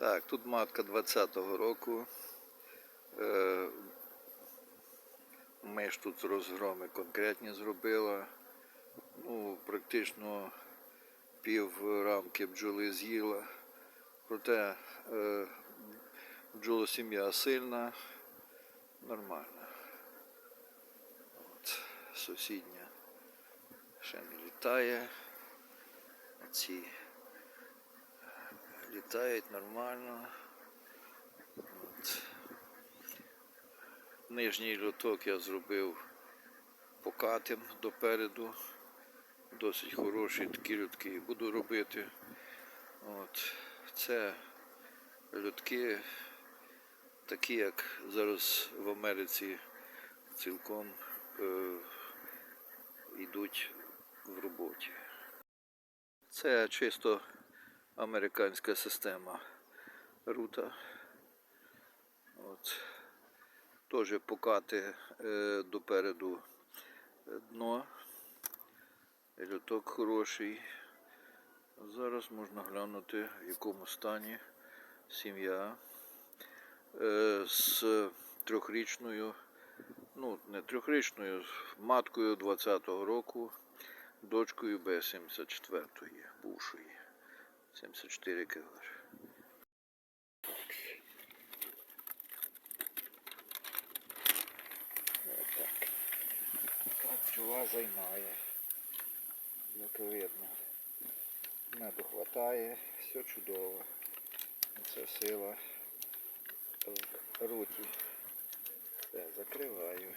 Так, тут матка 20-го року. Е, Ми ж тут розгроми конкретні зробила. Ну, практично пів рамки бджоли з'їла. Проте е, бджолосім'я сильна, нормальна. От, сусідня ще не літає. Ці літають нормально. От. Нижній лоток я зробив покатим допереду. Досить хороші такі льотки буду робити. От. Це льотки, такі, як зараз в Америці цілком е, йдуть в роботі. Це чисто американська система рута. От. Теж покати е, допереду дно. Люток хороший. Зараз можна глянути, в якому стані сім'я е, з трьохрічною, ну не трьохрічною, маткою 20-го року, дочкою Б-74 бувшої. 74 кілер. Так. Так займає. Як видно. Меду хватає, все чудово. Це сила в руті. Все, закриваю.